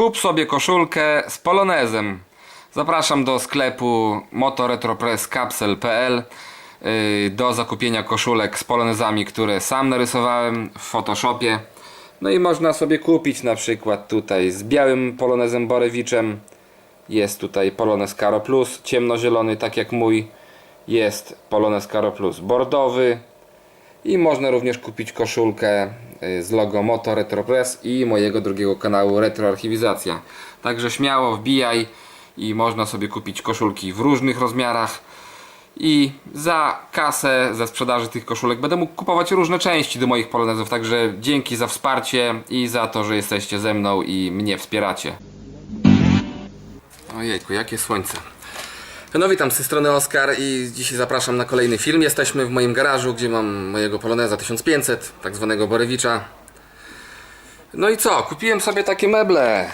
Kup sobie koszulkę z polonezem. Zapraszam do sklepu motoretropresscapsel.pl yy, do zakupienia koszulek z polonezami, które sam narysowałem w Photoshopie. No i można sobie kupić na przykład tutaj z białym polonezem Borewiczem. Jest tutaj Polonez Caro Plus, ciemnozielony, tak jak mój. Jest Polonez Caro Plus bordowy. I można również kupić koszulkę y, z logo Moto Retro Press i mojego drugiego kanału Retro Archiwizacja. Także śmiało wbijaj i można sobie kupić koszulki w różnych rozmiarach. I za kasę ze sprzedaży tych koszulek będę mógł kupować różne części do moich polonezów. Także dzięki za wsparcie i za to, że jesteście ze mną i mnie wspieracie. Ojejku, jakie słońce. No witam z tej strony Oskar i dzisiaj zapraszam na kolejny film. Jesteśmy w moim garażu, gdzie mam mojego Poloneza 1500, tak zwanego Borewicza. No i co? Kupiłem sobie takie meble.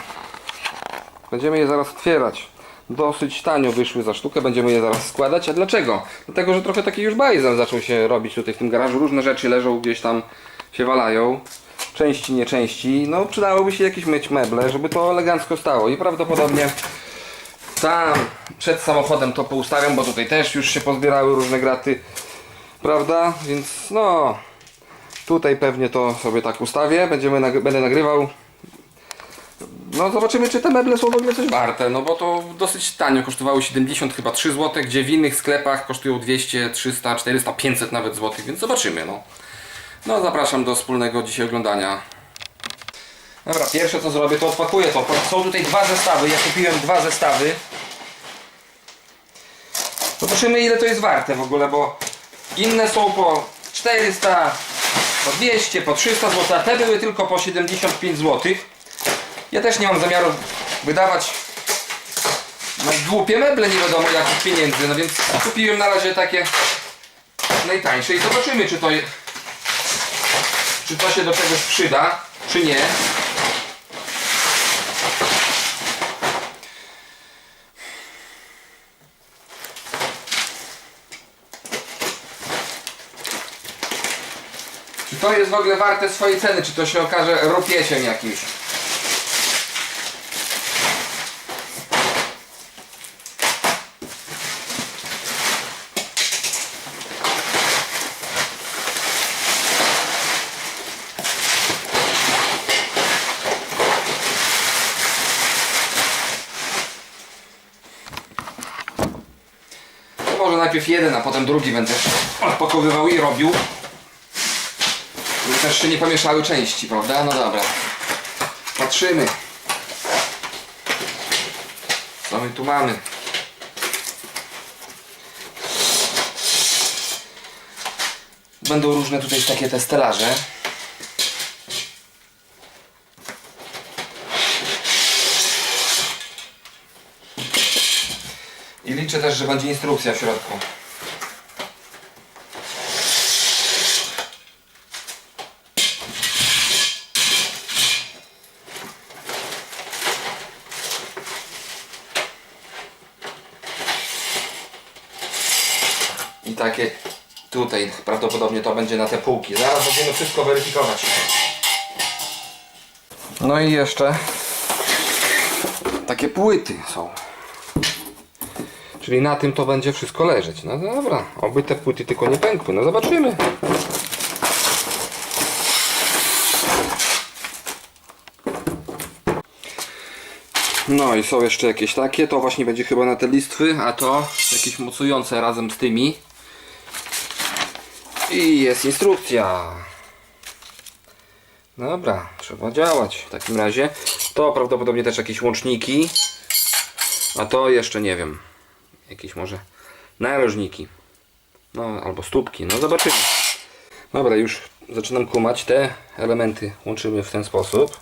Będziemy je zaraz otwierać. Dosyć tanio wyszły za sztukę, będziemy je zaraz składać. A dlaczego? Dlatego, że trochę taki już bajzel zaczął się robić tutaj w tym garażu. Różne rzeczy leżą gdzieś tam, się walają. Części, nieczęści. No przydałoby się jakieś mieć meble, żeby to elegancko stało. I prawdopodobnie tam przed samochodem to poustawiam, bo tutaj też już się pozbierały różne graty, prawda? Więc no, tutaj pewnie to sobie tak ustawię, będziemy będę nagrywał. No zobaczymy czy te meble są w ogóle coś warte, no bo to dosyć tanio, kosztowały 70 chyba 3 zł, gdzie w innych sklepach kosztują 200, 300, 400, 500 nawet złotych, więc zobaczymy no. No zapraszam do wspólnego dzisiaj oglądania. Dobra, pierwsze co zrobię to odpakuję to. Są tutaj dwa zestawy, ja kupiłem dwa zestawy. Zobaczymy ile to jest warte w ogóle, bo inne są po 400, po 200, po 300 zł, a te były tylko po 75 zł. Ja też nie mam zamiaru wydawać na głupie meble nie wiadomo jakich pieniędzy, no więc kupiłem na razie takie najtańsze i zobaczymy czy to czy to się do czegoś przyda, czy nie. To jest w ogóle warte swojej ceny? Czy to się okaże ropiesiem jakimś? Może najpierw jeden, a potem drugi będę odpakowywał i robił. Też się nie pomieszały części, prawda? No dobra. Patrzymy. Co my tu mamy? Będą różne tutaj takie te stelaże. I liczę też, że będzie instrukcja w środku. Takie tutaj prawdopodobnie to będzie na te półki. Zaraz będziemy wszystko weryfikować. No i jeszcze takie płyty są. Czyli na tym to będzie wszystko leżeć. No dobra, oby te płyty tylko nie pękły. No zobaczymy. No i są jeszcze jakieś takie, to właśnie będzie chyba na te listwy, a to jakieś mocujące razem z tymi. I jest instrukcja. Dobra, trzeba działać w takim razie. To prawdopodobnie też jakieś łączniki, a to jeszcze nie wiem. Jakieś może narożniki. No albo stópki, no zobaczymy. Dobra, już zaczynam kumać. Te elementy łączymy w ten sposób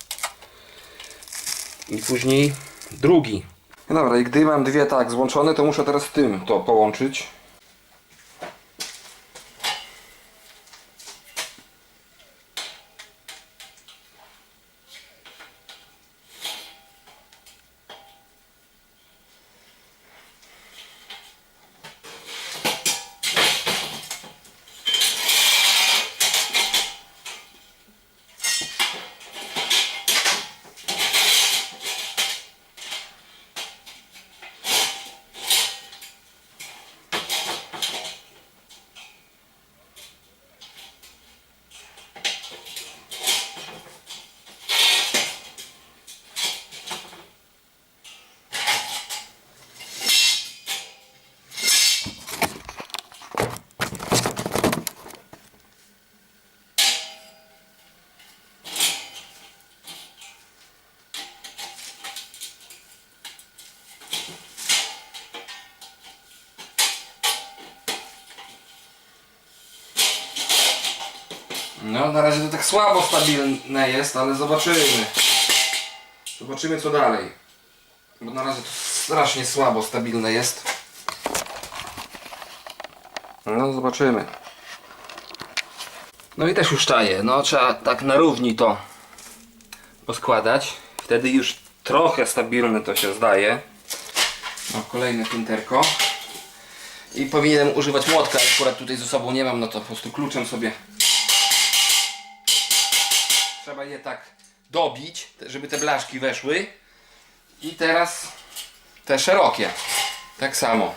i później drugi. No Dobra, i gdy mam dwie tak złączone, to muszę teraz tym to połączyć. No, na razie to tak słabo stabilne jest, ale zobaczymy. Zobaczymy co dalej. Bo na razie to strasznie słabo stabilne jest. No, zobaczymy. No i też już czaję. No, trzeba tak na równi to poskładać. Wtedy już trochę stabilne to się zdaje. No, kolejne pinterko. I powinienem używać młotka, ale akurat tutaj ze sobą nie mam, no to po prostu kluczem sobie trzeba je tak dobić, żeby te blaszki weszły. I teraz te szerokie. Tak samo.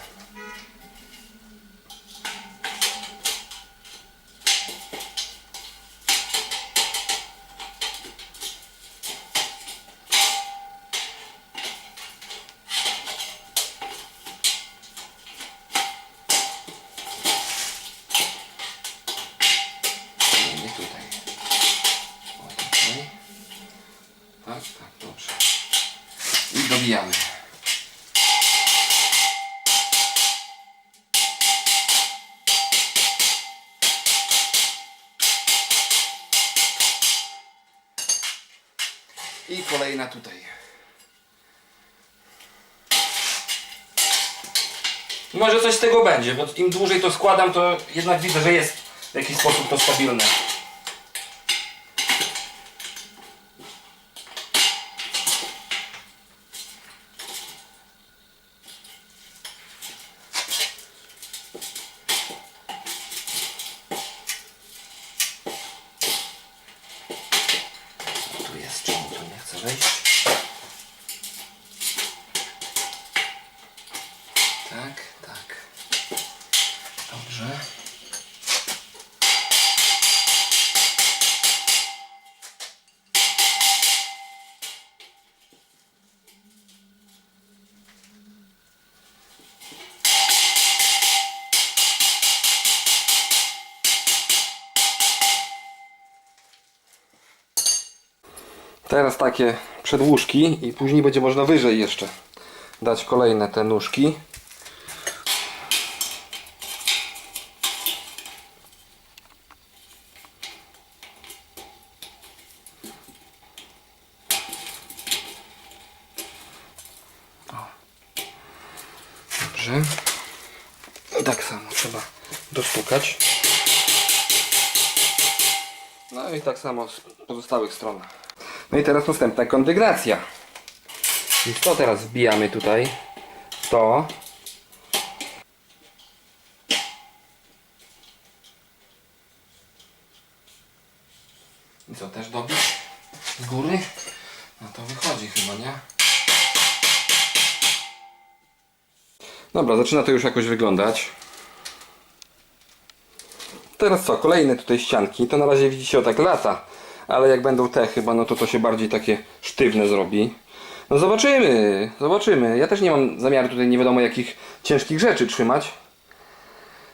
I kolejna tutaj. Może coś z tego będzie, bo im dłużej to składam, to jednak widzę, że jest w jakiś sposób to stabilne. Teraz takie przedłużki i później będzie można wyżej jeszcze dać kolejne te nóżki. Dobrze. Tak samo trzeba dostukać. No i tak samo z pozostałych stron. No i teraz następna kondygnacja. Więc to teraz wbijamy tutaj. To. I co, też dobić z góry? No to wychodzi chyba, nie? Dobra, zaczyna to już jakoś wyglądać. Teraz co, kolejne tutaj ścianki, to na razie widzicie o tak lata, ale jak będą te chyba, no to to się bardziej takie sztywne zrobi. No zobaczymy, zobaczymy. Ja też nie mam zamiaru tutaj nie wiadomo jakich ciężkich rzeczy trzymać.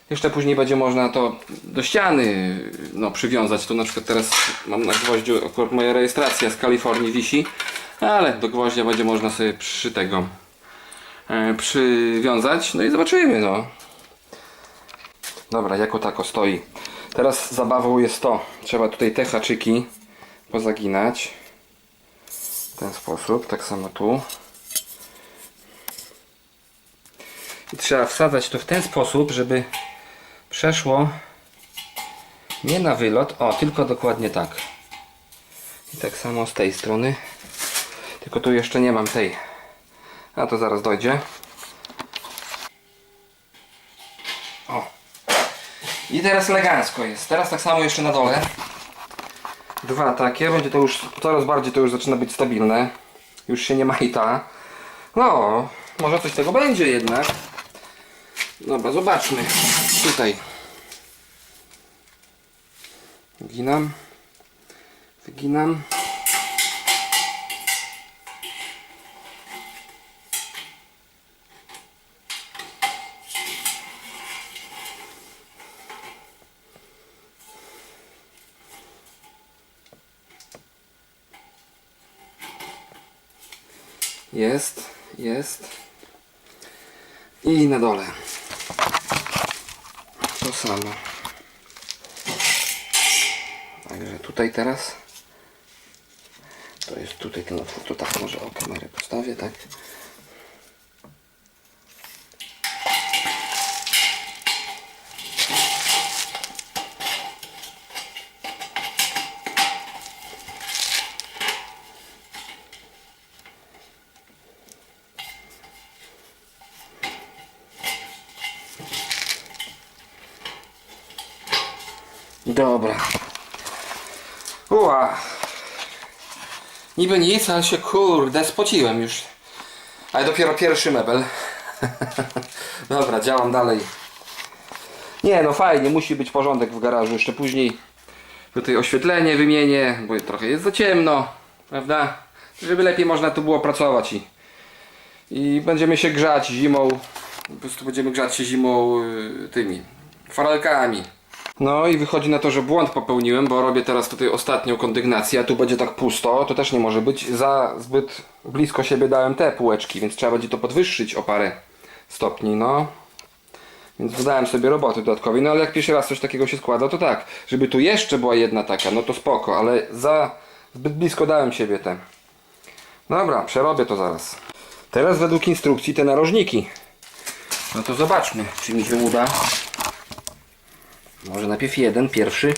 Jeszcze później będzie można to do ściany no, przywiązać. To na przykład teraz mam na gwoździu, akurat moja rejestracja z Kalifornii wisi, ale do gwoździa będzie można sobie przy tego e, przywiązać. No i zobaczymy, no. Dobra, jako tako stoi. Teraz zabawą jest to. Trzeba tutaj te haczyki pozaginać. W ten sposób, tak samo tu. I trzeba wsadzać to w ten sposób, żeby przeszło nie na wylot, o, tylko dokładnie tak. I tak samo z tej strony. Tylko tu jeszcze nie mam tej. A to zaraz dojdzie. O. I teraz elegancko jest. Teraz tak samo jeszcze na dole. Dwa takie, będzie to już, coraz bardziej to już zaczyna być stabilne. Już się nie ma i ta. No, może coś tego będzie jednak. Dobra, zobaczmy. Tutaj. Wyginam. Wyginam. Jest, jest. I na dole. To samo. tutaj teraz. To jest tutaj ten otwór, to tak może o kamerę postawię, tak? Dobra. Ua. Niby nic, ale się kurde spociłem już. Ale dopiero pierwszy mebel. Dobra, działam dalej. Nie no fajnie, musi być porządek w garażu. Jeszcze później tutaj oświetlenie wymienię, bo trochę jest za ciemno, prawda? Żeby lepiej można tu było pracować i, i będziemy się grzać zimą. Po prostu będziemy grzać się zimą y, tymi farelkami. No i wychodzi na to, że błąd popełniłem, bo robię teraz tutaj ostatnią kondygnację, a tu będzie tak pusto, to też nie może być. Za zbyt blisko siebie dałem te półeczki, więc trzeba będzie to podwyższyć o parę stopni, no. Więc dodałem sobie roboty dodatkowej, no ale jak pierwszy raz coś takiego się składa, to tak. Żeby tu jeszcze była jedna taka, no to spoko, ale za zbyt blisko dałem siebie te. Dobra, przerobię to zaraz. Teraz według instrukcji te narożniki. No to zobaczmy, czy mi się uda. Może najpierw jeden, pierwszy.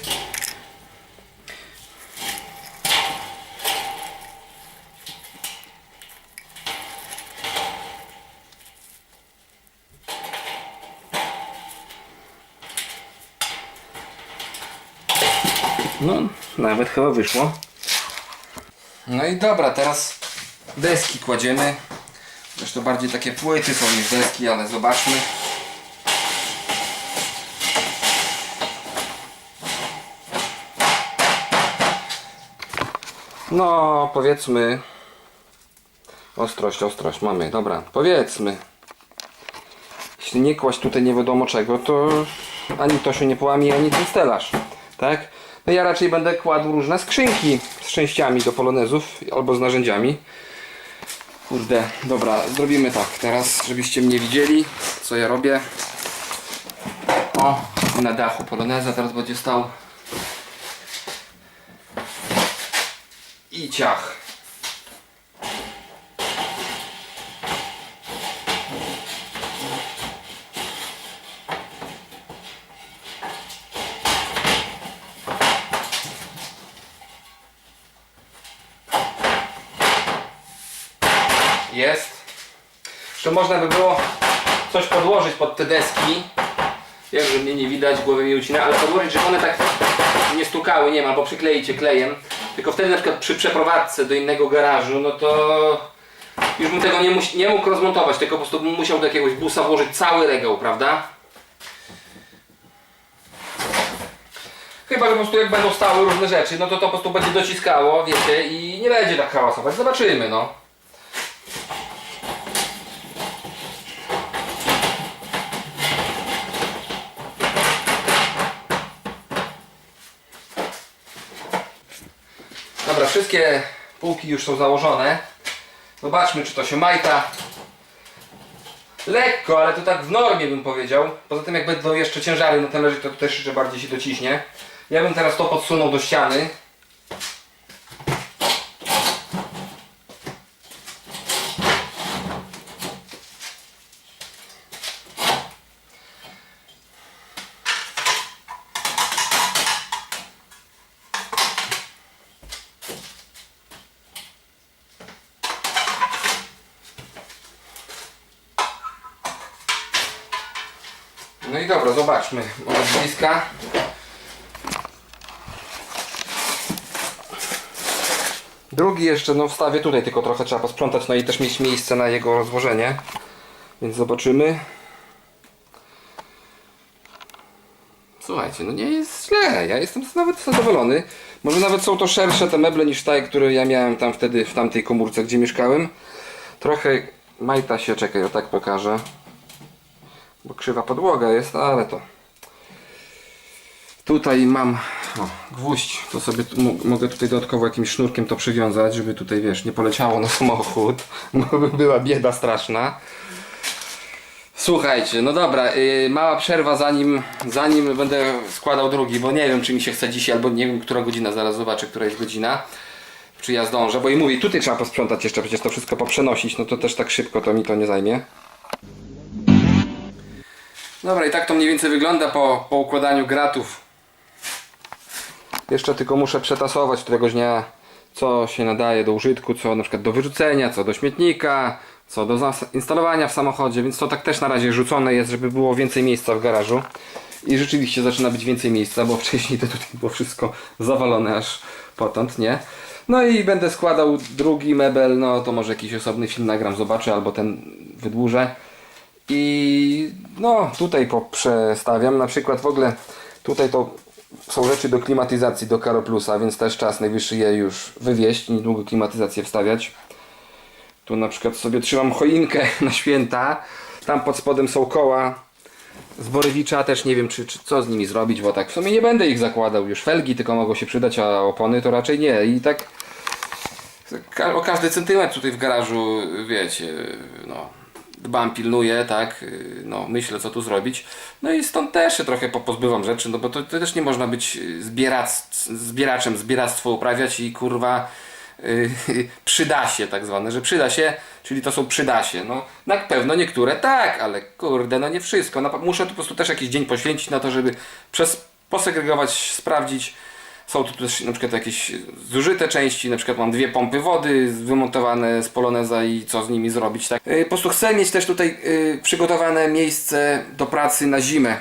No, nawet chyba wyszło. No i dobra, teraz deski kładziemy. Zresztą bardziej takie płyty są niż deski, ale zobaczmy. No, powiedzmy. Ostrość, ostrość mamy, dobra. Powiedzmy. Jeśli nie kłaść tutaj nie wiadomo czego, to ani to się nie połamie, ani ten stelaż. Tak? No ja raczej będę kładł różne skrzynki z częściami do polonezów albo z narzędziami. Kurde, dobra, zrobimy tak teraz, żebyście mnie widzieli, co ja robię. O, na dachu poloneza teraz będzie stał. I ciach. Jest. Jeszcze można by było coś podłożyć pod te deski. Wiem, że mnie nie widać, głowy mi ucina, ale podłożyć, żeby one tak nie stukały, nie wiem, albo przykleicie klejem. Tylko wtedy na przykład przy przeprowadzce do innego garażu, no to już bym tego nie, mus- nie mógł rozmontować, tylko po prostu bym musiał do jakiegoś busa włożyć cały regał, prawda? Chyba, że po prostu jak będą stały różne rzeczy, no to to po prostu będzie dociskało, wiecie, i nie będzie tak hałasować. Zobaczymy, no. Dobra, wszystkie półki już są założone. Zobaczmy, czy to się majta. Lekko, ale to tak w normie bym powiedział. Poza tym jak będą jeszcze ciężary na talerzyk, to też jeszcze bardziej się dociśnie. Ja bym teraz to podsunął do ściany. No i dobra, zobaczmy od bliska. Drugi jeszcze, no wstawię tutaj, tylko trochę trzeba posprzątać, no i też mieć miejsce na jego rozłożenie. Więc zobaczymy. Słuchajcie, no nie jest źle, ja jestem nawet zadowolony. Może nawet są to szersze te meble niż te, które ja miałem tam wtedy w tamtej komórce, gdzie mieszkałem. Trochę majta się, czekaj, o tak pokażę. Bo krzywa podłoga jest, ale to. Tutaj mam o, gwóźdź, to sobie mogę tutaj dodatkowo jakimś sznurkiem to przywiązać, żeby tutaj wiesz, nie poleciało na samochód, bo by była bieda straszna. Słuchajcie, no dobra, yy, mała przerwa zanim, zanim będę składał drugi, bo nie wiem czy mi się chce dzisiaj, albo nie wiem która godzina, zaraz zobaczę która jest godzina. Czy ja zdążę, bo i mówię, tutaj trzeba posprzątać jeszcze, przecież to wszystko poprzenosić, no to też tak szybko to mi to nie zajmie. Dobra, i tak to mniej więcej wygląda po, po układaniu gratów. Jeszcze tylko muszę przetasować któregoś dnia, co się nadaje do użytku, co na przykład do wyrzucenia, co do śmietnika, co do instalowania w samochodzie, więc to tak też na razie rzucone jest, żeby było więcej miejsca w garażu. I rzeczywiście zaczyna być więcej miejsca, bo wcześniej to tutaj było wszystko zawalone aż potąd, nie? No i będę składał drugi mebel, no to może jakiś osobny film nagram, zobaczę, albo ten wydłużę. I no tutaj poprzestawiam, na przykład w ogóle tutaj to są rzeczy do klimatyzacji do Karo Plusa, więc też czas najwyższy je już wywieźć, niedługo klimatyzację wstawiać. Tu na przykład sobie trzymam choinkę na święta, tam pod spodem są koła. Z Borewicza, też nie wiem czy, czy co z nimi zrobić, bo tak w sumie nie będę ich zakładał, już. Felgi tylko mogą się przydać, a opony to raczej nie. I tak o każdy centymetr tutaj w garażu, wiecie, no dbam, pilnuję, tak, yy, no myślę co tu zrobić. No i stąd też się trochę po- pozbywam rzeczy, no bo to, to też nie można być zbierac, zbieraczem, zbieractwo uprawiać i kurwa yy, przyda się tak zwane, że przyda się, czyli to są przyda się. No na pewno niektóre tak, ale kurde, no nie wszystko. No, muszę tu po prostu też jakiś dzień poświęcić na to, żeby przez posegregować, sprawdzić. Są tu też na przykład jakieś zużyte części, na przykład mam dwie pompy wody wymontowane z poloneza i co z nimi zrobić. Tak? Yy, Po prostu chcę mieć też tutaj yy, przygotowane miejsce do pracy na zimę.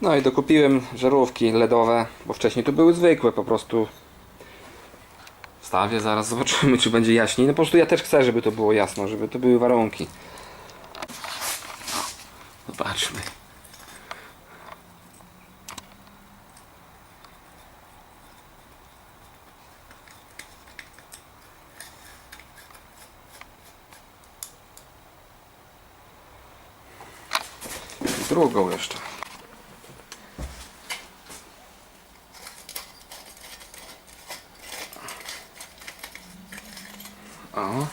No i dokupiłem żarówki LEDowe, bo wcześniej to były zwykłe po prostu. Wstawię, zaraz zobaczymy czy będzie jaśniej. No po prostu ja też chcę, żeby to było jasno, żeby to były warunki. Zobaczmy. Drugą jeszcze. O.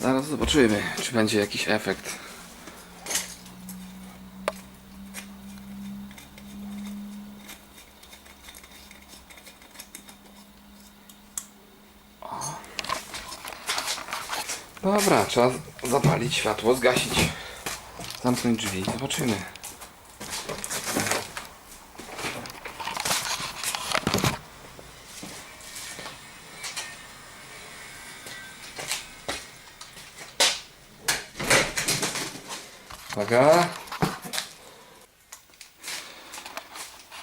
Zaraz zobaczymy, czy będzie jakiś efekt. Dobra, trzeba zapalić światło, zgasić, zamknąć drzwi. Zobaczymy. Uwaga.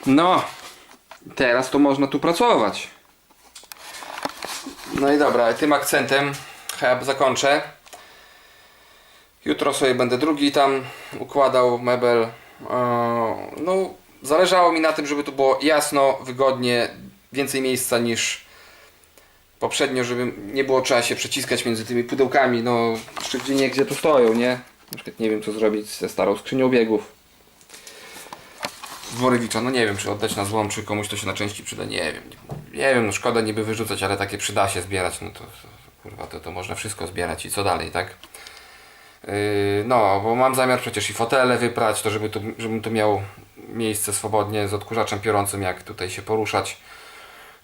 No, teraz to można tu pracować. No i dobra, tym akcentem chyba zakończę. Jutro sobie będę drugi tam układał mebel. Eee, No, zależało mi na tym, żeby tu było jasno, wygodnie, więcej miejsca niż poprzednio, żeby nie było trzeba się przeciskać między tymi pudełkami, no szczególnie gdzie tu stoją, nie? Na przykład nie wiem co zrobić ze starą skrzynią biegów. Z Worywicza, no nie wiem czy oddać na złom, czy komuś to się na części przyda, nie wiem. Nie wiem, no szkoda niby wyrzucać, ale takie przyda się zbierać, no to kurwa, to, to można wszystko zbierać i co dalej, tak? Yy, no, bo mam zamiar przecież i fotele wyprać, to żeby tu, żebym tu miał miejsce swobodnie z odkurzaczem piorącym, jak tutaj się poruszać.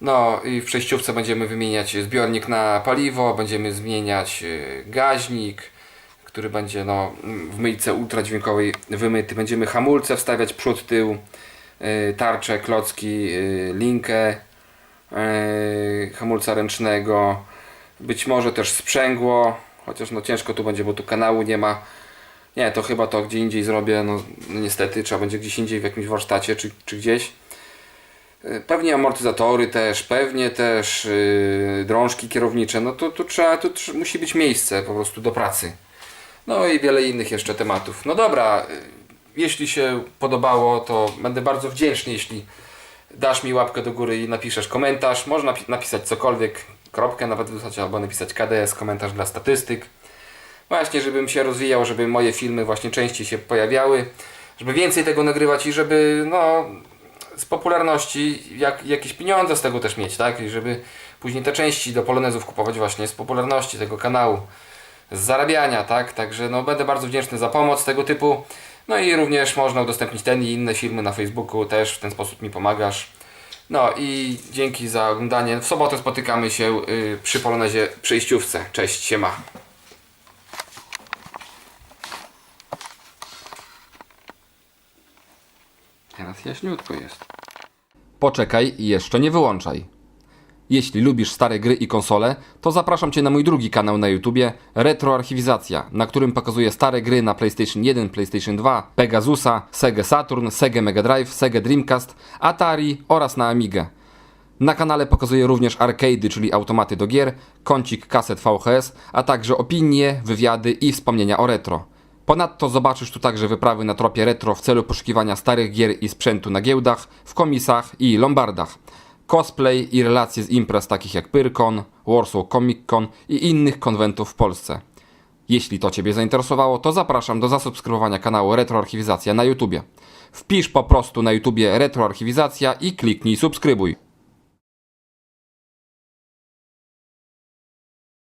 No i w przejściówce będziemy wymieniać zbiornik na paliwo, będziemy zmieniać yy, gaźnik, który będzie no, w myjce ultradźwiękowej wymyty. Będziemy hamulce wstawiać przód, tył, yy, tarcze, klocki, linkę hamulca ręcznego. Być może też sprzęgło, chociaż no ciężko tu będzie, bo tu kanału nie ma. Nie, to chyba to gdzie indziej zrobię, no, no niestety trzeba będzie gdzieś indziej w jakimś warsztacie czy, czy gdzieś. Yy, Pewnie amortyzatory też, pewnie też yy, drążki kierownicze, no to tu trzeba, tu musi być miejsce po prostu do pracy. No i wiele innych jeszcze tematów. No dobra, y, jeśli się podobało, to będę bardzo wdzięczny, jeśli dasz mi łapkę do góry i napiszesz komentarz. Można pi- napisać cokolwiek, kropkę nawet wysłać, albo napisać KDS, komentarz dla statystyk. Właśnie, żebym się rozwijał, żeby moje filmy właśnie częściej się pojawiały, żeby więcej tego nagrywać i żeby no z popularności jak, jakieś pieniądze z tego też mieć, tak? I żeby później te części do polonezów kupować właśnie z popularności tego kanału, z zarabiania, tak? Także no będę bardzo wdzięczny za pomoc tego typu. No i również można udostępnić ten i inne filmy na Facebooku, też w ten sposób mi pomagasz. No i dzięki za oglądanie. W sobotę spotykamy się y, przy Polonezie przejściówce. Cześć, siema. Teraz jaśniutko jest. Poczekaj i jeszcze nie wyłączaj. Jeśli lubisz stare gry i konsole, to zapraszam Cię na mój drugi kanał na YouTubie Retroarchiwizacja, na którym pokazuję stare gry na PlayStation 1, PlayStation 2, Pegasusa, Sega Saturn, Sega Mega Drive, Sega Dreamcast, Atari oraz na Amigę. Na kanale pokazuję również arcade'y, czyli automaty do gier, kącik kaset VHS, a także opinie, wywiady i wspomnienia o retro. Ponadto zobaczysz tu także wyprawy na tropie retro w celu poszukiwania starych gier i sprzętu na giełdach, w komisach i lombardach. Cosplay i relacje z imprez takich jak Pyrkon, Warsaw Comic Con i innych konwentów w Polsce. Jeśli to Ciebie zainteresowało, to zapraszam do zasubskrybowania kanału Retroarchiwizacja na YouTubie. Wpisz po prostu na YouTubie Retroarchiwizacja i kliknij subskrybuj.